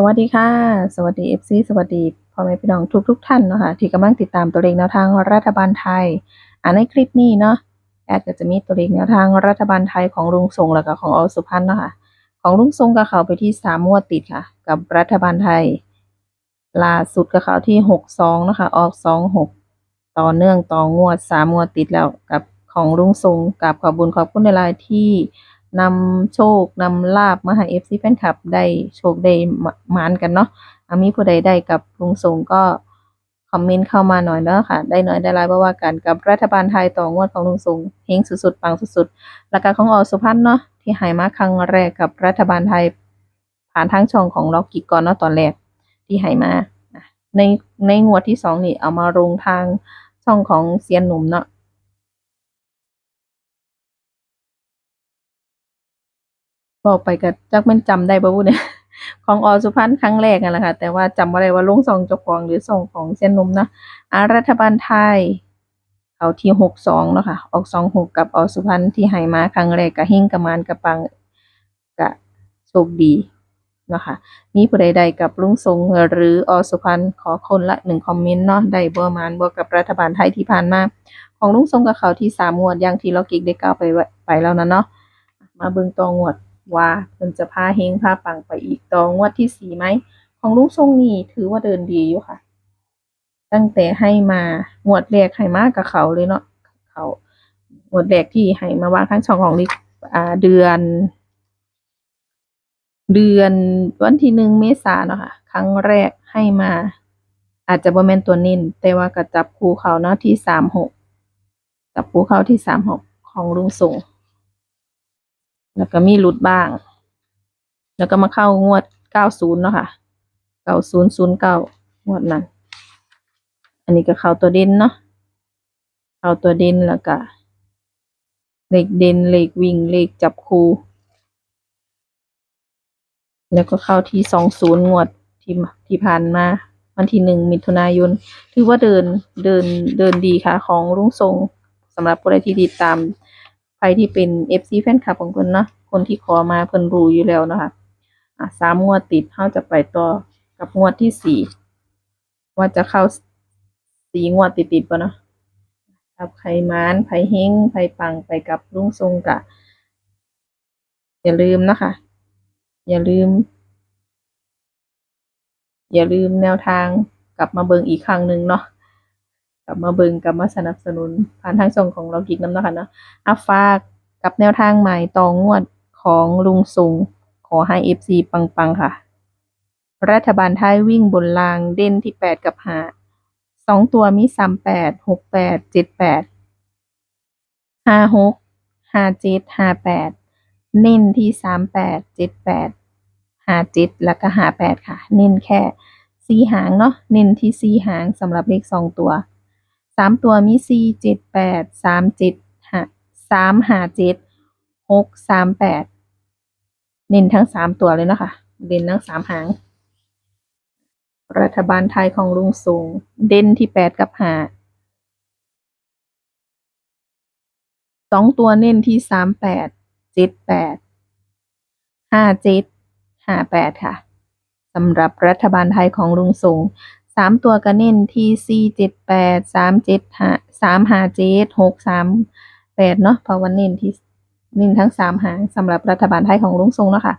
สวัสดีค่ะ สวัสดี FC สวัสดีพ่อแม่พี่น้องทุกทุกท่านเนาะค่ะที่กำลังติดตามตัวเลขแนวทางรัฐบาลไทย อ่าในคลิปนี้เนาะแอดก็จะมีตัวเลขแนวทางรัฐบาลไทยของลุงทรงแล้วก็ของอสุพันธ์เนาะค่ะของลุงทรงก็เข้าไปที่สามงวดติดค่ะ กับรัฐบาลไทยล่าสุดก็เข้าที่หกสองนะคะออกสองหกต่อเนื่องต่องวดสามงวดติดแล้วกับของลุงทรงกับขอบุญขอบคุณในลน์ที่ นำโชคนำลาบมาให้ FC แฟนคลับได้โชคได้มานกันเนาะอะมีผู้ใดได้กับลุงสงก็คอมเมนต์เข้ามาหน่อยเนาะค่ะ ได้หน่อยได้หลายบ่ว่ากันกับรัฐบาลไทยต่องวดของลุงสงเฮงสุดๆปังสุดๆแล้วก็ของอสุพัฒน์เนาะที่หายมาครั้งแรกกับรัฐบาลไทย ผ่านทางช่องของล็อกกิจก่อนเนาะตอนแรกที่หายมาในในงวดที่สองนี่เอามาลงทางช่องของเซียนหนุ่มเนาะ บอกไปก็จักแม่นจำได้บ่บุเนี่ยของอสุพรรณครั้งแรกนั่นแหละค่ะ แต่ว่าจำบ่ได้ว่าลงซองจ้าของหรือซองของเส้นนมนะอารัฐบาลไทยเขาที่หกสองเนาะค่ะ ออกสองหกกับอสุพรรณที่ให้มาครั้งแรกก็เฮงกับมานกับปังก็โชคดีเนาะค่ะ มีผู้ใดๆกับลุงทรงหรืออสุพรรณขอคนละหนึ่งคอมเมนต์เนาะได้บ่มานบ่กับรัฐบาลไทยที่ผ่านมาของลุงทรงกับเขาที่สามงวดอย่างที่เรากิกได้กล่าวไปไว้ไปแล้วนะเนาะมาเบิ่งตองวด ว่าเพิ่นจะพาเฮงพาปังไปอีกต่องวดที่สี่ไหม ของลุงทรงนี่ถือว่าเดินดีอยู่ค่ะ ตั้งแต่ให้มางวดแรกให้มากับเขาเลยเนาะเขางวดแรกที่ให้มาวางข้งช่องของลิอ่าเดือน เดือนวันที่หนึ่งเมษาเนาะค่ะ ครั้งแรกให้มา อาจจะบ่แม่นตัวนินแต่ว่าก็จับคูเขาเนาะที่สามหกจับคูเขาที่สามหกของลุงทรง แล้วก็มีหลุดบ้าง แล้วก็มาเข้างวด90เนาะค่ะ9009งวดนั้น อันนี้ก็เข้าตัวเด่นเนาะเข้าตัวเด่นแล้วก็เลขเด่นเลขวิ่งเลขจับคู่แล้วก็เข้าที่20งวดที่ที่ผ่านมาวันที่หนึ่งมิถุนายน ถือว่าเดินเดินเดินดีค่ะ ของลุงทรงสำหรับผู้ใดที่ติดตามใครที่เป็น FC แฟนคลับของเพิ่นเนาะ คนที่ขอมาเพิ่นรู้อยู่แล้วเนาะคะอะสามงวดติดเฮาจะไปต่อกับงวดที่สี่ว่าจะเข้าสี่งวดติดติดป่ะเนาะครับใครมานไผเฮงไผปังไปกับลุงทรงกะ อย่าลืมนะคะ อย่าลืม อย่าลืมแนวทางกลับมาเบิงอีกครั้งหนึ่งเนาะกลับมาเบิงกลับมาสนับสนุนผ่านทางช่องของเรากิกน้ำเนาะคะเนาะอาฝากกับแนวทางใหม่ต่องวด ของลุงสุง ขอให้ FC ปัง ๆ ค่ะ รัฐบาลไทยวิ่งบนรางเด่นที่แปดกับหาสองตัวมีสามแปดหกแปดเจ็ดแปดหาหกหาเจ็ดหาแปดน้นที่สามแปดเจ็ดแปดหาเจ็ดแล้วก็ห้าแปดค่ะ เน้นแค่สี่หางเนาะ เน้นที่สี่หางสำหรับเลขสองตัวสามตัวมีสี่เจ็ดแปดสามเจ็ด หกสามแปดเน้นทั้งสามตัวเลยนะคะ เด่นทั้งสามหาง รัฐบาลไทยของลุงสูง เด่นที่แปดกับห้าสองตัวเน้นที่สามแปดเจ็ดแปดห้าเจ็ดห้าแปดค่ะสำหรับรัฐบาลไทยของลุงสูงสามตัวก็เน้นที่สี่เจ็ดแปดสามเจ็ดห้าสามห้าเจ็ดหกสามแปดเนาะเพราะว่าเน้นที่ เน้นทั้งสามหางสำหรับรัฐบาลไทยของลุงทรงเนาะค่ะ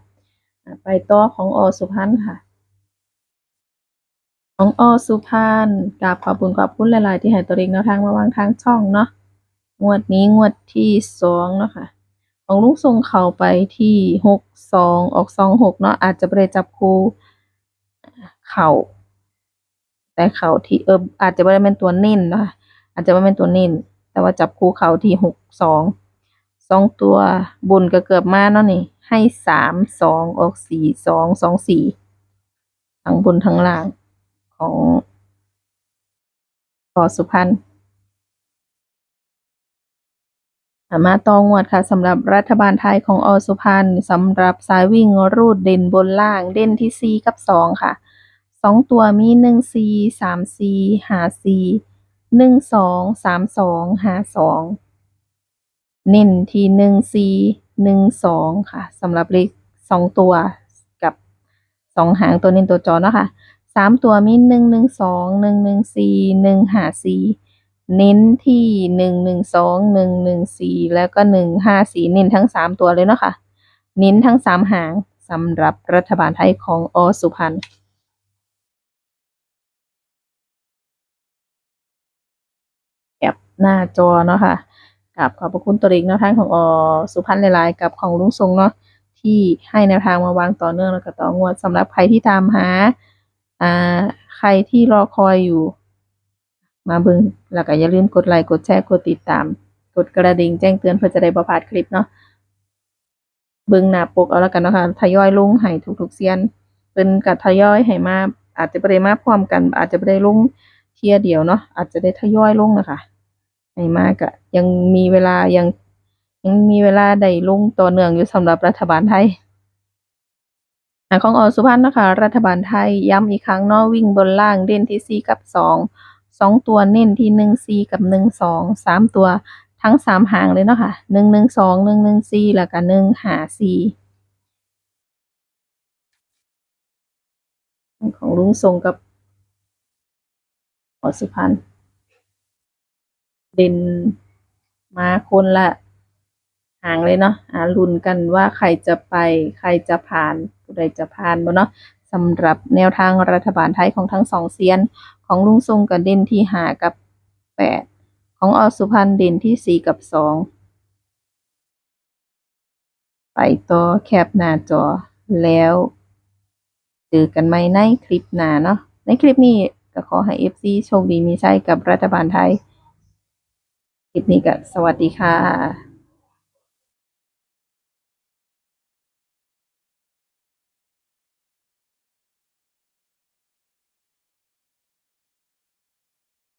ไปต่อของอสุพรรณค่ะ ของอสุพรรณกราบขอบคุณขอบคุณหลาย ๆ ที่ให้ตัวเองแนวทางมาวางทางช่องเนาะงวดนี้งวดที่สองเนาะค่ะ ของลุงทรงเข้าไปที่หกสองออกสองหกเนาะอาจจะไม่ได้จับคู่เข่าแต่เข่าที่เอออาจจะไม่ได้เป็นตัวเน้นเนาะคะอาจจะไม่เป็นตัวเน้นแต่ว่าจับคู่เข่าที่หกสอง สองตัวบนก็เกือบมาเนาะนี่ ให้สามสองออกสี่สองสองสี่ทั้งบนทั้งล่างของพอสุพรรณมาตองวดค่ะสำหรับรัฐบาลไทยของอสุพรรณสำหรับสายวิ่งรูดเด่นบนล่างเด่นที่สี่กับสองค่ะสองตัวมีหนึ่งสี่สามสี่หาสี่หนึ่งสองสามสองหาสอง เน้นที่หนึ่งสี่หนึ่งสองค่ะสำหรับเลขสองตัวกับสองหางตัวเน้นตัวจอเนาะค่ะสามตัวมีหนึ่งหนึ่งสองหนึ่งหนึ่งสี่หนึ่งห้าสี่เน้นที่หนึ่งหนึ่งสองหนึ่งหนึ่งสี่แล้วก็หนึ่งห้าสี่เน้นทั้งสามตัวเลยเนาะค่ะเน้นทั้งสามหางสำหรับรัฐบาลไทยของอสุพรรณแอบหน้าจอเนาะค่ะ กับขอบพระคุณตัวเองแนวทางของอสุพรรณหลายๆ กับของลุงทรงเนาะที่ให้แนวทางมาวางต่อเนื่องแล้วก็ต่องวดสำหรับใครที่ตามหาอ่าใครที่รอคอยอยู่ มาเบิงแล้วก็อย่าลืมกดไลค์กดแชร์กดติดตาม กดกระดิ่งแจ้งเตือนเพื่อจะได้บ่พลาดคลิปเนาะเบิงหน้าปกเอาแล้วกันเนาะค่ะทยอยลงให้ทุกๆเซียนเพิ่นก็ทยอยให้มาอาจจะบ่ได้มาพร้อมกัน อาจจะบ่ได้ลงเทียเดียวเนาะอาจจะได้ทยอยลงนะคะ ให้มาก็ยังมีเวลายังยังมีเวลาได้ลงต่อเนื่องอยู่สำหรับรัฐบาลไทยอ่าของอสุพรรณนะคะ รัฐบาลไทยย้ำอีกครั้งเนาะวิ่งบนล่างเด่นที่สี่กับสองสองตัวเน้นที่หนึ่งสี่กับหนึ่งสองสามตัวทั้งสามหางเลยเนาะค่ะหนึ่งหนึ่งสองหนึ่งหนึ่งสี่แล้วก็หนึ่งหาสี่ของลุงทรงกับอสุพรรณ เด่นมาคนละหางเลยเนาะอ่าลุ้นกันว่าใครจะไปใครจะผ่านผู้ใดจะผ่านบ่เนาะสำหรับแนวทางรัฐบาลไทยของทั้งสองเซียน ของลุงทรงกับเด่นที่หากับแปดของอสุพรรณเด่นที่สี่กับสองไปต่อแคปหน้าจอแล้วเจอกันไหมในคลิปหน้าเนาะในคลิปนี้ก็ขอให้ FC โชคดีมีชัยกับรัฐบาลไทย คลิปนี้ก็สวัสดีค่ะ